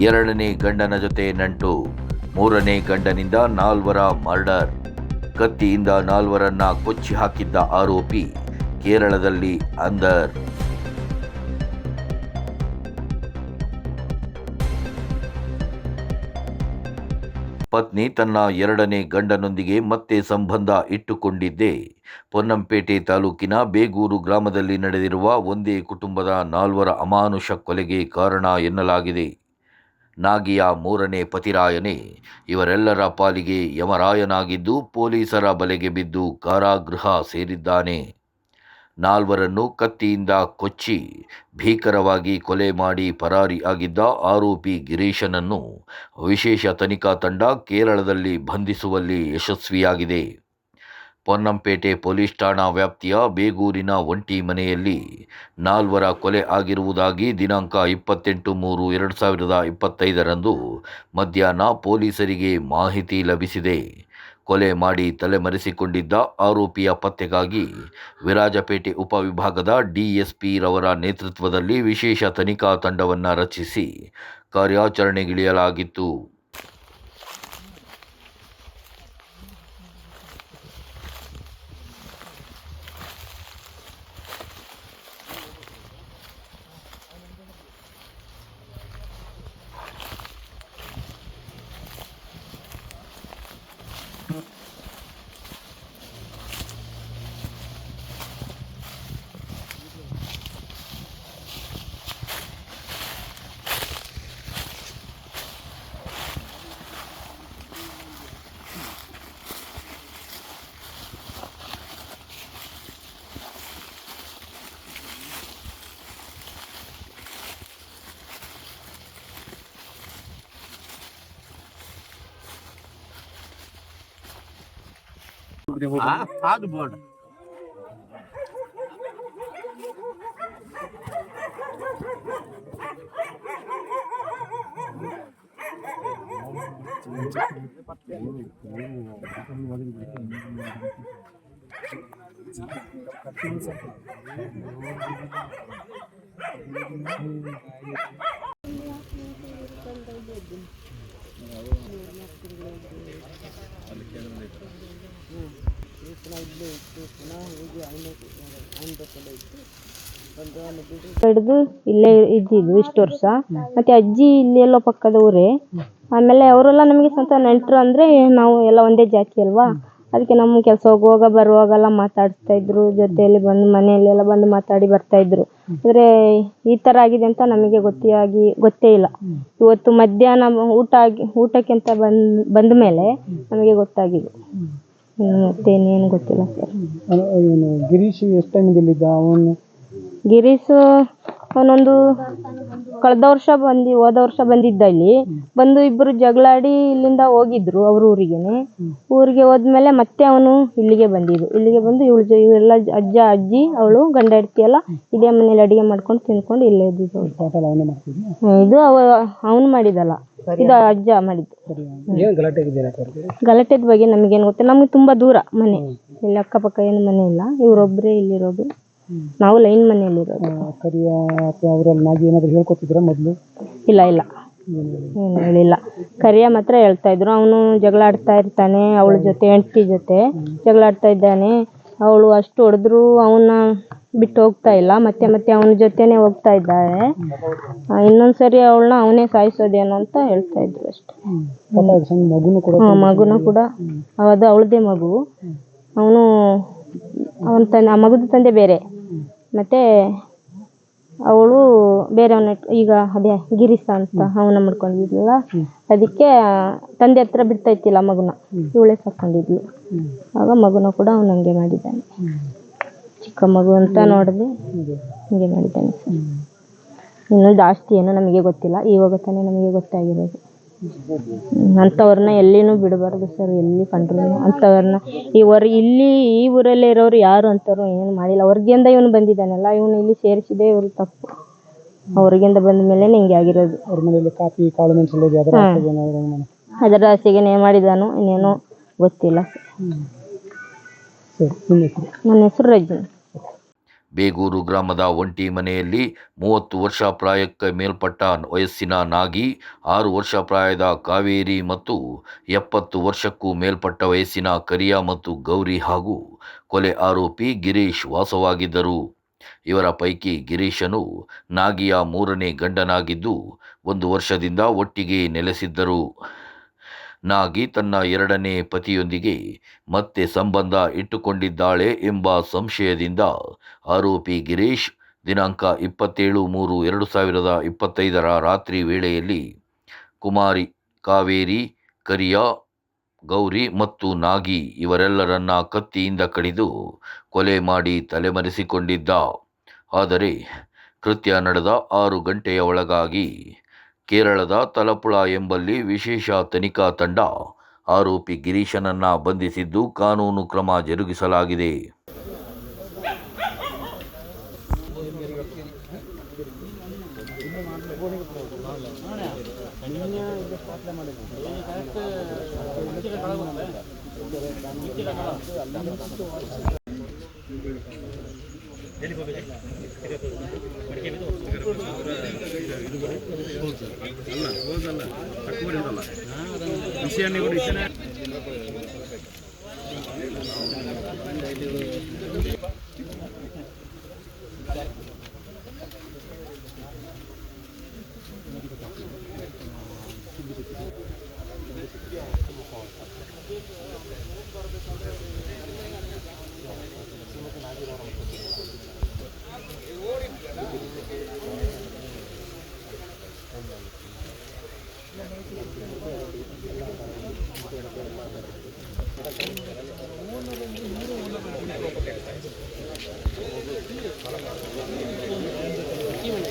ಎರಡನೇ ಗಂಡನ ಜೊತೆ ನಂಟು, ಮೂರನೇ ಗಂಡನಿಂದ ನಾಲ್ವರ ಮರ್ಡರ್. ಕತ್ತಿಯಿಂದ ನಾಲ್ವರನ್ನ ಕೊಚ್ಚಿ ಹಾಕಿದ್ದ ಆರೋಪಿ ಕೇರಳದಲ್ಲಿ ಅಂದರ್. ಪತ್ನಿ ತನ್ನ ಎರಡನೇ ಗಂಡನೊಂದಿಗೆ ಮತ್ತೆ ಸಂಬಂಧ ಇಟ್ಟುಕೊಂಡಿದ್ದೆ. ಪೊನ್ನಂಪೇಟೆ ತಾಲೂಕಿನ ಬೇಗೂರು ಗ್ರಾಮದಲ್ಲಿ ನಡೆದಿರುವ ಒಂದೇ ಕುಟುಂಬದ ನಾಲ್ವರ ಅಮಾನುಷ ಕೊಲೆಗೆ ಕಾರಣ ಎನ್ನಲಾಗಿದೆ. ನಾಗಿಯ ಮೂರನೇ ಪತಿರಾಯನೇ, ಇವರೆಲ್ಲರ ಪಾಲಿಗೆ ಯಮರಾಯನಾಗಿದ್ದು ಪೊಲೀಸರ ಬಲೆಗೆ ಬಿದ್ದು ಕಾರಾಗೃಹ ಸೇರಿದ್ದಾನೆ. ನಾಲ್ವರನ್ನು ಕತ್ತಿಯಿಂದ ಕೊಚ್ಚಿ ಭೀಕರವಾಗಿ ಕೊಲೆ ಮಾಡಿ ಪರಾರಿಯಾಗಿದ್ದ ಆರೋಪಿ ಗಿರೀಶನನ್ನು ವಿಶೇಷ ತನಿಖಾ ತಂಡ ಕೇರಳದಲ್ಲಿ ಬಂಧಿಸುವಲ್ಲಿ ಯಶಸ್ವಿಯಾಗಿದೆ. ಪೊನ್ನಂಪೇಟೆ ಪೊಲೀಸ್ ಠಾಣಾ ವ್ಯಾಪ್ತಿಯ ಬೇಗೂರಿನ ಒಂಟಿ ಮನೆಯಲ್ಲಿ ನಾಲ್ವರ ಕೊಲೆ ಆಗಿರುವುದಾಗಿ ದಿನಾಂಕ ಇಪ್ಪತ್ತೆಂಟು ಮೂರು ಎರಡು ಸಾವಿರದ ಇಪ್ಪತ್ತೈದರಂದು ಮಧ್ಯಾಹ್ನ ಪೊಲೀಸರಿಗೆ ಮಾಹಿತಿ ಲಭಿಸಿದೆ. ಕೊಲೆ ಮಾಡಿ ತಲೆಮರೆಸಿಕೊಂಡಿದ್ದ ಆರೋಪಿಯ ಪತ್ತೆಗಾಗಿ ವಿರಾಜಪೇಟೆ ಉಪವಿಭಾಗದ ಡಿಎಸ್ಪಿ ರವರ ನೇತೃತ್ವದಲ್ಲಿ ವಿಶೇಷ ತನಿಖಾ ತಂಡವನ್ನು ರಚಿಸಿ ಕಾರ್ಯಾಚರಣೆಗಿಳಿಯಲಾಗಿತ್ತು. కాదు బోర్డు Thank you. ಬೋರ್ಡ್ ಹಿಡಿದು ಇಲ್ಲೇ ಇದ್ದಿದ್ದು ಇಷ್ಟು ವರ್ಷ. ಮತ್ತೆ ಅಜ್ಜಿ ಇಲ್ಲಿ ಎಲ್ಲೋ ಪಕ್ಕದ ಊರೇ ಆಮೇಲೆ ಅವರೆಲ್ಲ ನಮಗೆ ಸ್ವಂತ ನೆಂಟರು ಅಂದರೆ ನಾವು ಎಲ್ಲ ಒಂದೇ ಜಾತಿ ಅಲ್ವಾ? ಅದಕ್ಕೆ ನಮ್ಮ ಕೆಲಸ ಹೋಗುವಾಗ, ಬರುವಾಗೆಲ್ಲ ಮಾತಾಡ್ತಾ ಇದ್ರು. ಜೊತೆಯಲ್ಲಿ ಬಂದು ಮನೆಯಲ್ಲಿ ಎಲ್ಲ ಬಂದು ಮಾತಾಡಿ ಬರ್ತಾ ಇದ್ರು. ಆದರೆ ಈ ಥರ ಆಗಿದೆ ಅಂತ ನಮಗೆ ಗೊತ್ತೇ ಆಗಿ, ಗೊತ್ತೇ ಇಲ್ಲ. ಇವತ್ತು ಮಧ್ಯಾಹ್ನ ಊಟ ಆಗಿ, ಊಟಕ್ಕೆ ಅಂತ ಬಂದ್, ಬಂದ ಮೇಲೆ ನಮಗೆ ಗೊತ್ತಾಗಿದೆ. ಮತ್ತೇನೇನು ಗೊತ್ತಿಲ್ಲ ಸರ್. ಗಿರೀಶ್ ಎಷ್ಟು ಟೈಮಿಗೆ ಇಲ್ಲಿದ್ದ ಅವನು? ಗಿರೀಶು ಅವನೊಂದು ಕಳೆದ ವರ್ಷ ಬಂದು ಹೋದ ವರ್ಷ ಬಂದಿದ್ದ ಇಲ್ಲಿ ಬಂದು ಇಬ್ಬರು ಜಗಳಾಡಿ ಇಲ್ಲಿಂದ ಹೋಗಿದ್ರು ಅವ್ರ ಊರಿಗೆನೆ. ಊರಿಗೆ ಹೋದ್ಮೇಲೆ ಮತ್ತೆ ಅವನು ಇಲ್ಲಿಗೆ ಬಂದಿದ್ದು. ಇಲ್ಲಿಗೆ ಬಂದು ಇವಳು ಇವೆಲ್ಲ ಇವರೆಲ್ಲ ಅಜ್ಜ ಅಜ್ಜಿ ಅವಳು ಗಂಡ ಹೆಂಡ್ತಿ ಎಲ್ಲ ಇದೇ ಮನೇಲಿ ಅಡಿಗೆ ಮಾಡ್ಕೊಂಡು ತಿನ್ಕೊಂಡು ಇಲ್ಲೇ ಇದ್ದಿದ್ದು. ಅವನೇ ಮಾಡ್ತಿದ್ದ ಇದು ಅವ ಅವನು ಮಾಡಿದಲ್ಲ ಇದು ಅಜ್ಜ ಮಾಡಿದ್ದು. ಏನು ಗಲಾಟೆ ಗಲಾಟೆದ ಬಗ್ಗೆ ನಮಗೇನು ಗೊತ್ತಿಲ್ಲ. ನಮಗೆ ತುಂಬಾ ದೂರ ಮನೆ. ಇಲ್ಲಿ ಅಕ್ಕಪಕ್ಕ ಏನು ಮನೆ ಇಲ್ಲ. ಇವರೊಬ್ಬರೇ ಇಲ್ಲಿರೋದು. ನಾವು ಲೈನ್ ಮನೆಯಲ್ಲಿರೋದು. ಕರಿಯ ಅಥವಾ ಅವರಲ್ಲಿ ನಾಗಿ ಏನಾದರೂ ಹೇಳ್ಕೊತಿದ್ರ ಮೊದಲು? ಇಲ್ಲ ಇಲ್ಲ. ಏನು ಹೇಳಿಲ್ಲ. ಕರಿಯ ಮಾತ್ರ ಹೇಳ್ತಾ ಇದ್ರು. ಅವನು ಜಗಳ ಆಡ್ತಾ ಇರ್ತಾನೆ ಅವಳ ಜೊತೆ ಹೆಂಡತಿ ಜೊತೆ ಜಗಳ ಆಡ್ತಾ ಇದ್ದಾನೆ. ಅವಳು ಅಷ್ಟು ಹೊಡೆದ್ರು ಅವನ್ನ ಬಿಟ್ಟು ಹೋಗ್ತಾ ಇಲ್ಲ. ಮತ್ತೆ ಮತ್ತೆ ಅವನ ಜೊತೆನೇ ಹೋಗ್ತಾ ಇದ್ದಾಳೆ ಇನ್ನೊಂದು ಸರಿ ಅವಳನ್ನ ಅವನೇ ಸಾಯಿಸೋದೇನೋ ಅಂತ ಹೇಳ್ತಾ ಇದ್ರು ಅಷ್ಟೇ. ಮಗುನು ಕೂಡ ಮಗುನು ಕೂಡ ಅದು ಅವಳದೇ ಮಗು. ಅವನು ಅವನ ತಂದೆ ಆ ಮಗುದ ತಂದೆ ಬೇರೆ. ಮತ್ತೆ ಅವಳು ಬೇರೆಯವನ ಈಗ ಅದೇ ಗಿರೀಶ ಅಂತ ಅವನ ಮಾಡ್ಕೊಂಡಿದ್ಲಲ್ಲ ಅದಕ್ಕೆ ತಂದೆ ಹತ್ರ ಬಿಡ್ತಾ ಇತ್ತಿಲ್ಲ ಮಗುನ. ಇವಳೇ ಸಾಕೊಂಡಿದ್ಲು. ಆಗ ಮಗುನ ಕೂಡ ಅವನು ಹಂಗೆ ಮಾಡಿದ್ದಾನೆ ಚಿಕ್ಕ ಮಗು ಅಂತ ನೋಡಿದೆ ಹಿಂಗೆ. ಮಾಡಿದ್ದಾನೆ. ಸರ್ ಇನ್ನು ಜಾಸ್ತಿ ಏನು ನಮಗೆ ಗೊತ್ತಿಲ್ಲ. ಇವಾಗ ತಾನೇ ನಮಗೆ ಗೊತ್ತಾಗಿರೋದು ಅಂಥವ್ರನ್ನ ಎಲ್ಲಿನೂ ಬಿಡಬಾರ್ದು ಸರ್. ಎಲ್ಲಿ ಕಂಡ್ರು ಅಂಥವ್ರನ್ನ ಈ ಹೊರ ಇಲ್ಲಿ ಈ ಊರಲ್ಲೇ ಇರೋರು ಯಾರು ಅಂಥವ್ರು ಏನು ಮಾಡಿಲ್ಲ. ಹೊರ್ಗಿಂದ ಇವನು ಬಂದಿದ್ದಾನಲ್ಲ. ಇವನು ಇಲ್ಲಿ ಸೇರಿಸಿದೆ ಇವ್ರು ತಪ್ಪು. ಹೊರಗಿಂದ ಬಂದ ಮೇಲೆ ಹಿಂಗೆ ಆಗಿರೋದು. ಅವ್ರ ಮನೆಯಲ್ಲಿ ಕಾಫಿ ಕಾಳು ಮೆಣಸಲ್ಲಿ ಅದರ ಏನಾದ್ರು ಮಾಡಿ ಅದರ ಆಸೆಗೆ ಏನು ಮಾಡಿದಾನೋ ಇನ್ನೇನೋ ಗೊತ್ತಿಲ್ಲ. ಸರ್ ಸರಿ ನಿಮ್ಮ ಹೆಸರು? ನನ್ನ ಹೆಸರು ರಜನಿ. ಬೇಗೂರು ಗ್ರಾಮದ ಒಂಟಿ ಮನೆಯಲ್ಲಿ ಮೂವತ್ತು ವರ್ಷ ಪ್ರಾಯಕ್ಕೆ ಮೇಲ್ಪಟ್ಟ ವಯಸ್ಸಿನ ನಾಗಿ, ಆರು ವರ್ಷ ಪ್ರಾಯದ ಕಾವೇರಿ ಮತ್ತು ಎಪ್ಪತ್ತು ವರ್ಷಕ್ಕೂ ಮೇಲ್ಪಟ್ಟ ವಯಸ್ಸಿನ ಕರಿಯ ಮತ್ತು ಗೌರಿ ಹಾಗೂ ಕೊಲೆ ಆರೋಪಿ ಗಿರೀಶ್ ವಾಸವಾಗಿದ್ದರು. ಇವರ ಪೈಕಿ ಗಿರೀಶನು ನಾಗಿಯ ಮೂರನೇ ಗಂಡನಾಗಿದ್ದು, ಒಂದು ವರ್ಷದಿಂದ ಒಟ್ಟಿಗೆ ನೆಲೆಸಿದ್ದರು. ನಾಗಿ ತನ್ನ ಎರಡನೇ ಪತಿಯೊಂದಿಗೆ, ಮತ್ತೆ ಸಂಬಂಧ ಇಟ್ಟುಕೊಂಡಿದ್ದಾಳೆ ಎಂಬ ಸಂಶಯದಿಂದ ಆರೋಪಿ ಗಿರೀಶ್ ದಿನಾಂಕ ಇಪ್ಪತ್ತೇಳು ಮೂರು ಎರಡು ಸಾವಿರದ ಇಪ್ಪತ್ತೈದರ ರಾತ್ರಿ ವೇಳೆಯಲ್ಲಿ ಕುಮಾರಿ, ಕಾವೇರಿ, ಕರಿಯಾ, ಗೌರಿ ಮತ್ತು ನಾಗಿ ಇವರೆಲ್ಲರನ್ನ ಕತ್ತಿಯಿಂದ ಕಡಿದು ಕೊಲೆ ಮಾಡಿ ತಲೆಮರೆಸಿಕೊಂಡಿದ್ದ. ಆದರೆ ಕೃತ್ಯ ನಡೆದ ಆರು ಗಂಟೆಯ ಒಳಗಾಗಿ ಕೇರಳದ ತಲಪುಳ ಎಂಬಲ್ಲಿ ವಿಶೇಷ ತನಿಖಾ ತಂಡ ಆರೋಪಿ ಗಿರೀಶನನ್ನ ಬಂಧಿಸಿದ್ದು ಕಾನೂನು ಕ್ರಮ ಜರುಗಿಸಲಾಗಿದೆ. ಹೋದಲ್ಲ ವಿಷಯ ನೀವು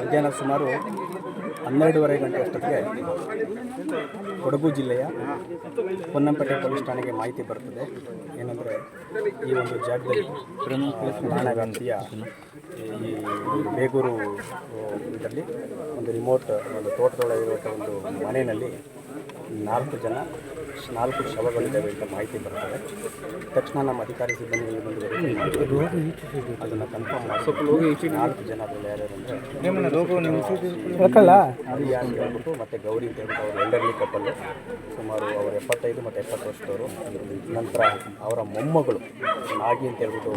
ಮಧ್ಯಾಹ್ನ ಸುಮಾರು ಹನ್ನೆರಡೂವರೆ ಗಂಟೆ ಅಷ್ಟೊತ್ತಿಗೆ ಕೊಡಗು ಜಿಲ್ಲೆಯ ಪೊನ್ನಂಪೇಟೆ ಪೊಲೀಸ್ ಠಾಣೆಗೆ ಮಾಹಿತಿ ಬರ್ತದೆ ಏನಂದರೆ ಈ ಒಂದು ಜಾಗದಲ್ಲಿ ಪ್ರಾಣಗಾಂಧಿಯ ಈ ಬೇಗೂರು ಇದರಲ್ಲಿ ಒಂದು ರಿಮೋಟ್ ಒಂದು ತೋಟದೊಳಗಿರುವಂಥ ಒಂದು ಮನೆಯಲ್ಲಿ ನಾಲ್ಕು ಜನ ನಾಲ್ಕು ಶವಗಳಿದ್ದಾವೆ ಅಂತ ಮಾಹಿತಿ ಬರ್ತದೆ. ತಕ್ಷಣ ನಮ್ಮ ಅಧಿಕಾರಿ ಸಿಬ್ಬಂದಿಗಳು ಬಂದು. ಅದನ್ನು ಕನ್ಫರ್ಮ್ ಮಾಡಿ. ನಾಲ್ಕು ಜನ ಅದರಲ್ಲಿ ಯಾರ್ಯಾರು ಅಂದರೆ ಅದು ಯಾರು ಹೇಳ್ಬಿಟ್ಟು ಮತ್ತು ಗೌರಿ ಅಂತ ಹೇಳ್ಬಿಟ್ಟು ಅವರು ಎಲ್ಡರ್ಲಿ ಕಪ್ಪಲ್ಲು ಸುಮಾರು ಅವರು ಎಪ್ಪತ್ತೈದು ಮತ್ತು ಎಪ್ಪತ್ತು ವರ್ಷದವರು. ನಂತರ ಅವರ ಮೊಮ್ಮಗಳು ನಾಗಿ ಅಂತ ಹೇಳ್ಬಿಟ್ಟು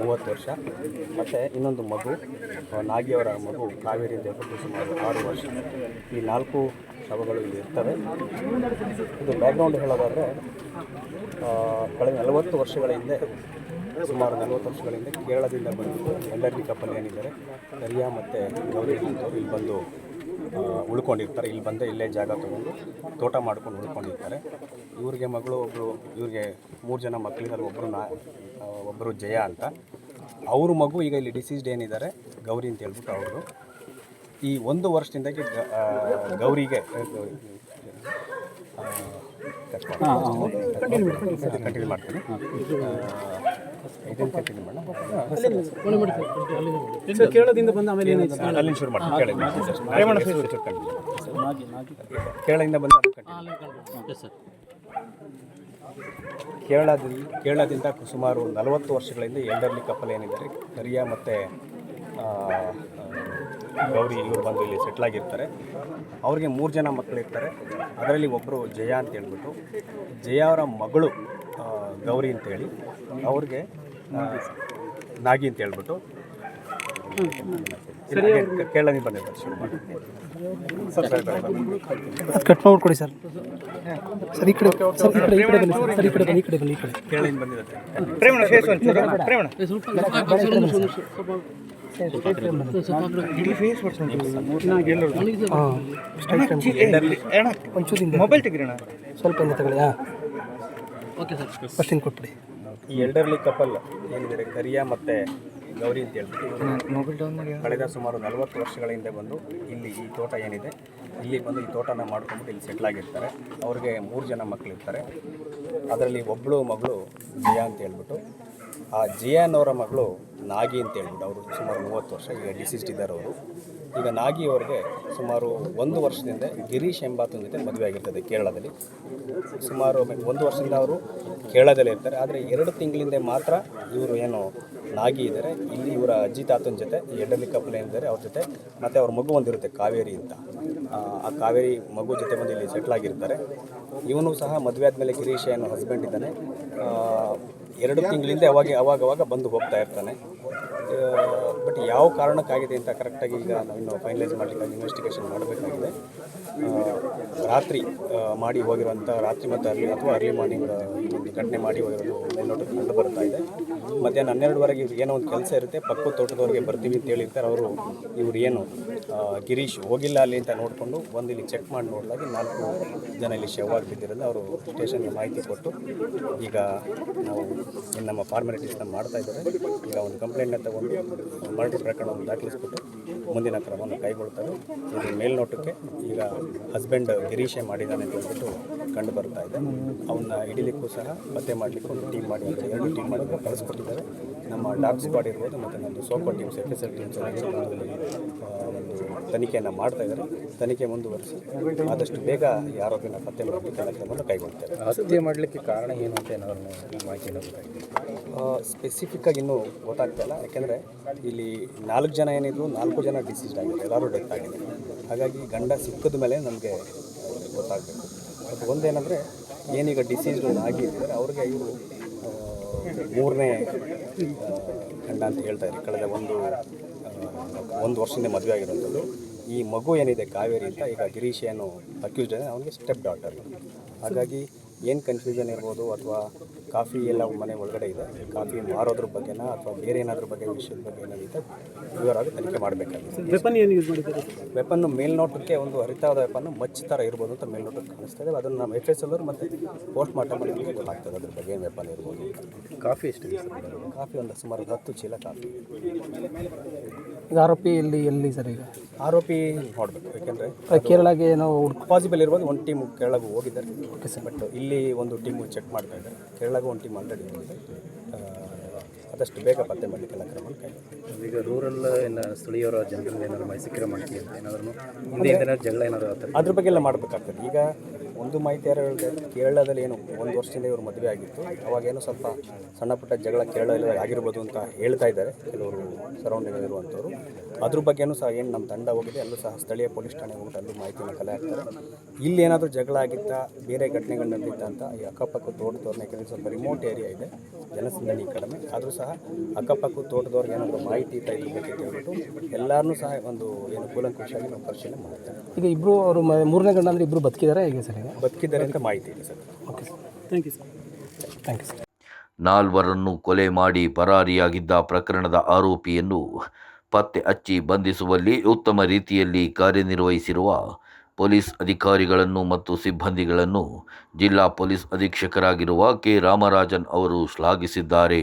ಮೂವತ್ತು ವರ್ಷ. ಮತ್ತು ಇನ್ನೊಂದು ಮಗು ನಾಗಿಯವರ ನಾಗಿ ಅವರ ಮಗು ಕಾವೇರಿ ಅಂತ ಹೇಳ್ಬಿಟ್ಟು ಸುಮಾರು ಆರು ವರ್ಷ. ಈ ನಾಲ್ಕು ಶವಗಳು ಇಲ್ಲಿ ಇರ್ತವೆ. ಇದು ಬ್ಯಾಕ್ಗ್ರೌಂಡ್ ಹೇಳೋದಾದರೆ ಕಳೆದ ನಲವತ್ತು ವರ್ಷಗಳ ಹಿಂದೆ, ಸುಮಾರು ನಲವತ್ತು ವರ್ಷಗಳ ಹಿಂದೆ ಕೇರಳದಿಂದ ಬಂದಿದ್ದು ಎಲ್ಲರಿಗೆ ಕಪ್ಪಲ್ ಏನಿದ್ದಾರೆ ಕರಿಯಾ ಮತ್ತು ಗೌರಿ ಇಲ್ಲಿ ಬಂದು ಉಳ್ಕೊಂಡಿರ್ತಾರೆ. ಇಲ್ಲಿ ಬಂದು ಇಲ್ಲೇ ಜಾಗ ತೊಗೊಂಡು ತೋಟ ಮಾಡ್ಕೊಂಡು ಉಳ್ಕೊಂಡಿರ್ತಾರೆ. ಇವ್ರಿಗೆ ಮಗಳು ಒಬ್ಬರು ಇವ್ರಿಗೆ ಮೂರು ಜನ ಮಕ್ಕಳಿದ್ದಾರೆ ಒಬ್ಬರು ನಾ ಒಬ್ಬರು ಜಯ ಅಂತ. ಅವ್ರ ಮಗು ಈಗ ಇಲ್ಲಿ ಡಿಸೀಸ್ಡ್ ಏನಿದ್ದಾರೆ, ಗೌರಿ ಅಂತ ಹೇಳ್ಬಿಟ್ಟು ಅವರು ಈ ಒಂದು ವರ್ಷದಿಂದಾಗಿ ಗೌರಿಗೆ ಕಂಟಿನ್ಯೂ ಮಾಡ್ತೀನಿ ಇದನ್ನು ಬಂದ ಆಮೇಲೆ ಶುರು ಮಾಡ್ತೀನಿ ಕೇರಳದಿಂದ ಕೇರಳದಿಂದ ಸುಮಾರು ನಲವತ್ತು ವರ್ಷಗಳಿಂದ ಎಲ್ಡರ್ಲಿ ಕಪ್ಪಲ್ ಏನಿದ್ದಾರೆ, ಕರಿಯ ಮತ್ತು ಗೌರಿ ಇವರು ಬಂದು ಇಲ್ಲಿ ಸೆಟ್ಲ್ ಆಗಿರ್ತಾರೆ ಅವ್ರಿಗೆ ಮೂರು ಜನ ಮಕ್ಕಳಿರ್ತಾರೆ ಅದರಲ್ಲಿ ಒಬ್ಬರು ಜಯ ಅಂತ ಹೇಳ್ಬಿಟ್ಟು ಜಯ ಅವರ ಮಗಳು ಗೌರಿ ಅಂತೇಳಿ ಅವ್ರಿಗೆ ನಾಗಿ ಅಂತ ಹೇಳ್ಬಿಟ್ಟು ಕೇಳಿ ಬಂದಿದ್ದಾರೆ ಶುರು ಮಾಡಿ ಕಟ್ ಮಾಡ್ಕೊಡಿ ಸರ್ ಸರ್ ಈ ಕಡೆ ಸರ್ ಈ ಕಡೆ ಈ ಕಡೆ ಬನ್ನಿ ಸರ್ ಸರ್ ಈ ಕಡೆ ಬನ್ನಿ ಈ ಕಡೆ ಬನ್ನಿ ಈ ಕಡೆ ಕೇರಳದಿಂದ ಬಂದಿದ್ದಾರೆ ಹಾಂ ಸ್ಟ್ರೈಟ್ ಒಂಚೂರಿಂದ ಮೊಬೈಲ್ ತೆಗಿರೋಣ ಸ್ವಲ್ಪ ತಗೊಳ್ಳಿ ಓಕೆ ಸರ್ ಫಸ್ಟ್ ಕೊಟ್ಬಿಡಿ ಈ ಎಲ್ಡರ್ಲಿ ಕಪಲ್ ಏನಿದ್ದಾರೆ ಕರಿಯಾ ಮತ್ತು ಗೌರಿ ಅಂತ ಹೇಳ್ತೀವಿ ಕಳೆದ ಸುಮಾರು ನಲವತ್ತು ವರ್ಷಗಳ ಹಿಂದೆ ಬಂದು ಇಲ್ಲಿ ಈ ತೋಟ ಏನಿದೆ, ಇಲ್ಲಿ ಬಂದು ಈ ತೋಟನ ಮಾಡ್ಕೊಂಡ್ಬಿಟ್ಟು ಇಲ್ಲಿ ಸೆಟ್ಲ್ ಆಗಿರ್ತಾರೆ. ಅವ್ರಿಗೆ ಮೂರು ಜನ ಮಕ್ಕಳಿರ್ತಾರೆ ಅದರಲ್ಲಿ ಒಬ್ಬಳು ಮಗಳು ಜಯ ಅಂತ ಹೇಳ್ಬಿಟ್ಟು. ಆ ಜಯನವರ ಮಗಳು ನಾಗಿ ಅಂತ ಹೇಳ್ಬಿಟ್ಟು ಅವರು ಸುಮಾರು ಮೂವತ್ತು ವರ್ಷ ಈಗ ಡಿಸೀಸ್ಡ್ ಇದ್ದಾರೆ ಅವರು. ಈಗ ನಾಗಿ ಅವರಿಗೆ ಸುಮಾರು ಒಂದು ವರ್ಷದಿಂದ ಗಿರೀಶ್ ಎಂಬಾತನ ಜೊತೆ ಮದುವೆ ಆಗಿರ್ತದೆ ಕೇರಳದಲ್ಲಿ. ಸುಮಾರು ಒಂದು ವರ್ಷದಿಂದ ಅವರು ಕೇರಳದಲ್ಲಿ ಇರ್ತಾರೆ. ಆದರೆ ಎರಡು ತಿಂಗಳಿಂದ ಮಾತ್ರ ಇವರು ಏನು ನಾಗಿ ಇದ್ದಾರೆ. ಇಲ್ಲಿ ಇವರ ಅಜ್ಜಿ ತಾತನ ಜೊತೆ ಎಡಲಿ ಕಪ್ಪಲ್ ಇದ್ದಾರೆ ಅವ್ರ ಜೊತೆ ಮತ್ತು ಅವ್ರ ಮಗು ಒಂದಿರುತ್ತೆ ಕಾವೇರಿ ಅಂತ. ಆ, ಕಾವೇರಿ ಮಗು ಜೊತೆ ಬಂದು ಇಲ್ಲಿ ಸೆಟ್ಲ್ ಆಗಿರ್ತಾರೆ. ಇವನು ಸಹ ಮದುವೆ ಆದಮೇಲೆ ಗಿರೀಶ್ ಏನು ಹಸ್ಬೆಂಡ್ ಇದ್ದಾನೆ. ಎರಡು ತಿಂಗಳಿಂದ ಅವಾಗ ಅವಾಗ ಅವಾಗ ಬಂದು ಹೋಗ್ತಾ ಇರ್ತಾನೆ. ಬಟ್ ಯಾವ ಕಾರಣಕ್ಕಾಗಿದೆ ಅಂತ ಕರೆಕ್ಟಾಗಿ ಈಗ ನಾವಿನ್ನು ಫೈನಲೈಸ್ ಮಾಡಲಿಕ್ಕಾಗಿ ಇನ್ವೆಸ್ಟಿಗೇಷನ್ ಮಾಡಬೇಕಾಗಿದೆ. ರಾತ್ರಿ ಮಾಡಿ ಹೋಗಿರುವಂಥ ರಾತ್ರಿ ಮತ್ತು ಅರ್ಲಿ ಅಥವಾ ಅರ್ಲಿ ಮಾರ್ನಿಂಗ್ ಒಂದು ಘಟನೆ ಮಾಡಿ ಹೋಗಿರೋದು ಮೇಲ್ನೋಟಕ್ಕೆ ಕಂಡು ಬರ್ತಾ ಇದೆ. ಮಧ್ಯಾಹ್ನ ಹನ್ನೆರಡುವರೆಗೆ ಇವ್ರಿಗೆ ಏನೋ ಒಂದು ಕೆಲಸ ಇರುತ್ತೆ ಪಕ್ಕದ ತೋಟದವ್ರಿಗೆ ಬರ್ತೀವಿ ಅಂತ ಹೇಳಿರ್ತಾರೆ. ಅವರು ಇವ್ರು ಏನು ಗಿರೀಶ್ ಹೋಗಿಲ್ಲ ಅಲ್ಲಿ ಅಂತ ನೋಡಿಕೊಂಡು ಒಂದು ಇಲ್ಲಿ ಚೆಕ್ ಮಾಡಿ ನೋಡಿದಾಗ ನಾಲ್ಕು ಜನ ಇಲ್ಲಿ ಶವ್ ಬಿದ್ದಿರೋದು ಅವರು ಸ್ಟೇಷನ್ಗೆ ಮಾಹಿತಿ ಕೊಟ್ಟು ಈಗ ನಾವು ನಮ್ಮ ಫಾರ್ಮಾಲಿಟೀಸ್ನ ಮಾಡ್ತಾ ಇದ್ದಾರೆ. ಈಗ ಒಂದು ಕಂಪ್ಲೇಂಟ್ನ ತಗೊಂಡು ಮರ್ಡರ್ ಪ್ರಕರಣವನ್ನು ದಾಖಲಿಸ್ಬಿಟ್ಟು ಮುಂದಿನ ಕ್ರಮವನ್ನು ಕೈಗೊಳ್ತಾರೆ. ಇದು ಮೇಲ್ನೋಟಕ್ಕೆ ಈಗ ಹಸ್ಬೆಂಡ್ ಗಿರೀಶೆ ಮಾಡಿದ್ದಾನೆ ಅಂತ ಹೇಳ್ಬಿಟ್ಟು ಕಂಡು ಬರ್ತಾ ಇದೆ. ಅವನ್ನ ಹಿಡಿಲಿಕ್ಕೂ ಸಹ ಪತ್ತೆ ಮಾಡಲಿಕ್ಕೆ ಒಂದು ಟೀಮ್ ಮಾಡಿ ಅಂತ ಎರಡು ಟೀಮ್ ಮಾಡಿ ಕಳಿಸ್ಕೊಟ್ಟಿದ್ದಾರೆ. ನಮ್ಮ ಡಾಗ್ ಸ್ಕ್ವಾಡ್ ಇರ್ಬೋದು ಮತ್ತು ನಮ್ಮದು SOCO team F S L teams ಒಂದು ತನಿಖೆಯನ್ನು ಮಾಡ್ತಾ ಇದ್ದಾರೆ. ತನಿಖೆ ಮುಂದುವರಿಸಿ ಆದಷ್ಟು ಬೇಗ ಈ ಆರೋಪಿನ ಪತ್ತೆ ಮಾಡಲಿಕ್ಕೆ ಕಾರ್ಯಕ್ರಮವನ್ನು ಕ್ರಮವನ್ನು ಕೈಗೊಳ್ತೇವೆ. ಹತ್ಯೆ ಮಾಡಲಿಕ್ಕೆ ಕಾರಣ ಏನು ಅಂತ ಏನಾದ್ರು ಮಾಹಿತಿ ಸ್ಪೆಸಿಫಿಕ್ ಆಗಿ ಇನ್ನೂ ಗೊತ್ತಾಗ್ತಾ ಇಲ್ಲ. ಯಾಕೆಂದರೆ ಇಲ್ಲಿ ನಾಲ್ಕು ಜನ ಏನಿದ್ರು ನಾಲ್ಕು ಜನ ಡಿಸೀಸ್ಡ್ ಆಗಿದೆ ಎಲ್ಲರೂ ಡೆತ್ ಆಗಿದೆ. ಹಾಗಾಗಿ ಗಂಡ ಸಿಕ್ಕಿದ ಮೇಲೆ ನಮಗೆ ಗೊತ್ತಾಗಬೇಕು. ಬಟ್ ಒಂದೇನೆಂದರೆ, ಏನೀಗ ಡಿಸೀಸ್ಡ್ ಅಂದರೆ ಅವ್ರಿಗೆ ಇವರು ಮೂರನೇ ಗಂಡ ಅಂತ ಹೇಳ್ತಾ ಇದ್ದಾರೆ. ಕಳೆದ ಒಂದು ಒಂದು ವರ್ಷದಿಂದ ಮದುವೆ ಆಗಿರೋಂಥದ್ದು ಈ ಮಗು ಏನಿದೆ, ಕಾವೇರಿ ಅಂತ, ಈಗ ಗಿರೀಶ್ ಏನು ಅಕ್ಯೂಸ್ಡ್ ಅವನಿಗೆ ಸ್ಟೆಪ್ ಡಾಟರ್ ಹಾಗಾಗಿ ಏನು ಕನ್ಫ್ಯೂಷನ್ ಇರ್ಬೋದು ಅಥವಾ ಕಾಫಿ ಎಲ್ಲ ಮನೆ ಒಳಗಡೆ ಇದೆ. ಕಾಫಿ ಮಾರೋದ್ರ ಬಗ್ಗೆನ ಅಥವಾ ಬೇರೆ ಏನಾದ್ರ ಬಗ್ಗೆ ವಿಷಯದ ಬಗ್ಗೆ ಏನಾಗಿದೆ ವಿವರವಾಗಿ ತನಿಖೆ ಮಾಡಬೇಕಾಗಿದೆ ವೆಪನ್ ಏನು ಯೂಸ್ ಮಾಡಿದ್ದಾರೆ ವೆಪನ್ ಮೇಲ್ನೋಟಕ್ಕೆ ಒಂದು ಹರಿತಾದ ವೆಪನ್ ಮಚ್ಚ ಥರ ಇರ್ಬೋದು ಅಂತ ಮೇಲ್ನೋಟಕ್ಕೆ ಕಾಣಿಸ್ತಾ ಇದೆ. ಅದನ್ನು ನಮ್ಮ ಎಫ್ ಎಸ್ ಎಲ್ಲರು ಮತ್ತು ಪೋಸ್ಟ್ ಮಾರ್ಟಮ್ ಅಲ್ಲಿ ಗೊತ್ತಾಗ್ತದೆ ಅದ್ರ ಬಗ್ಗೆ ಏನು ವೆಪನ್ ಇರ್ಬೋದು ಕಾಫಿ ಎಷ್ಟು ಸರ್ ಕಾಫಿ ಒಂದು ಸುಮಾರು ಹತ್ತು ಚೀಲ ಕಾಫಿ ಈಗ ಆರೋಪಿ ಎಲ್ಲಿ ಎಲ್ಲಿ ಸರ್ ಈಗ? ಆರೋಪಿ ಮಾಡಬೇಕು ಯಾಕೆಂದರೆ ಕೇರಳಗೆ ಏನೋ ಹುಡ್ಕೊ ಪಾಸಿಬಲ್ ಇರ್ಬೋದು ಒಂದು ಟೀಮ್ ಕೇರಳಗೆ ಹೋಗಿದ್ದಾರೆ. ಬಟ್ ಇಲ್ಲಿ ಒಂದು ಟೀಮು ಚೆಕ್ ಮಾಡ್ತಾ ಇದ್ದಾರೆ. ಕೇರಳಗೆ ಒಂದು ಟೀಮ್ ಆಲ್ರೆಡಿ ಹೋಗಿದೆ. ಆದಷ್ಟು ಬೇಗ ಪತ್ತೆ ಮಾಡಲಿಕ್ಕೆಲ್ಲ ಕ್ರಮ ಈಗ ರೂರಲ್ ಎಲ್ಲ ಸ್ಥಳೀಯರ ಜನರಿಂದ ಏನಾದ್ರು ಮಾಹಿತಿ ಸಿಕ್ಕಿರೋ ಏನಾದರೂ ಅಂತ ಏನಾದ್ರು ಜಗಳ ಏನಾದರೂ ಅದ್ರ ಬಗ್ಗೆ ಎಲ್ಲ ಮಾಡಬೇಕಾಗ್ತದೆ. ಈಗ ಒಂದು ಮಾಹಿತಿ ಯಾರು ಹೇಳಿದೆ, ಕೇರಳದಲ್ಲಿ ಏನು, ಒಂದು ವರ್ಷದಿಂದ ಇವರು ಮದುವೆ ಆಗಿತ್ತು. ಅವಾಗೇನು ಸ್ವಲ್ಪ ಸಣ್ಣ ಪುಟ್ಟ ಜಗಳ ಕೇರಳದಲ್ಲಿ ಆಗಿರ್ಬೋದು ಅಂತ ಹೇಳ್ತಾ ಇದ್ದಾರೆ ಕೆಲವರು ಸರೌಂಡಿಂಗ್ ಇರುವಂಥವ್ರು. ಅದ್ರ ಬಗ್ಗೆನೂ ಸಹ ಏನು ನಮ್ಮ ತಂಡ ಹೋಗಿದೆ, ಅಲ್ಲೂ ಸಹ ಸ್ಥಳೀಯ ಪೊಲೀಸ್ ಠಾಣೆ ಹೋಗಿ ಅಲ್ಲೂ ಮಾಹಿತಿ ಕಲೆ ಹಾಕ್ತಾರೆ ಇಲ್ಲಿ ಏನಾದರೂ ಜಗಳ ಆಗಿತ್ತಾ, ಬೇರೆ ಘಟನೆಗಳು ನಡೆದಿತ್ತ ಅಂತ ಈ ಅಕ್ಕಪಕ್ಕ ತೋಟದವ್ರನ್ನ ಯಾಕಂದರೆ ಸ್ವಲ್ಪ ರಿಮೋಟ್ ಏರಿಯಾ ಇದೆ, ಜನಸಂದಣಿ ಕಡಿಮೆ. ಆದರೂ ಸಹ ಅಕ್ಕಪಕ್ಕ ತೋಟದವ್ರಿಗೆ ಏನಾದರೂ ಮಾಹಿತಿ ಇತ್ತ ಇದ್ರ ಬಗ್ಗೆ ಕೇಳ್ಬಿಟ್ಟು ಎಲ್ಲರನ್ನೂ ಸಹ ಒಂದು ಏನು ಕೂಲಂಕುಷಾಗಿ ನಾವು ಪರಿಶೀಲನೆ ಮಾಡ್ತೇವೆ. ಈಗ ಇಬ್ಬರು ಅವರು ಮೂರನೇ ಗಂಡ ಅಂದರೆ ಇಬ್ಬರು ಬದುಕಿದ್ದಾರೆ ಹೇಗೆ ಸರಿ ಬದುಕಿದ್ದಾರೆ ಅಂತ ಮಾಹಿತಿ ಇದೆ sir. Okay sir thank you sir thank you sir ನಾಲ್ವರನ್ನು ಕೊಲೆ ಮಾಡಿ ಪರಾರಿಯಾಗಿದ್ದ ಪ್ರಕರಣದ ಆರೋಪಿಯನ್ನು ಪತ್ತೆ ಹಚ್ಚಿ ಬಂಧಿಸುವಲ್ಲಿ ಉತ್ತಮ ರೀತಿಯಲ್ಲಿ ಕಾರ್ಯನಿರ್ವಹಿಸಿರುವ ಪೊಲೀಸ್ ಅಧಿಕಾರಿಗಳನ್ನು ಮತ್ತು ಸಿಬ್ಬಂದಿಗಳನ್ನು ಜಿಲ್ಲಾ ಪೊಲೀಸ್ ಅಧೀಕ್ಷಕರಾಗಿರುವ ಕೆ ರಾಮರಾಜನ್ ಅವರು ಶ್ಲಾಘಿಸಿದ್ದಾರೆ.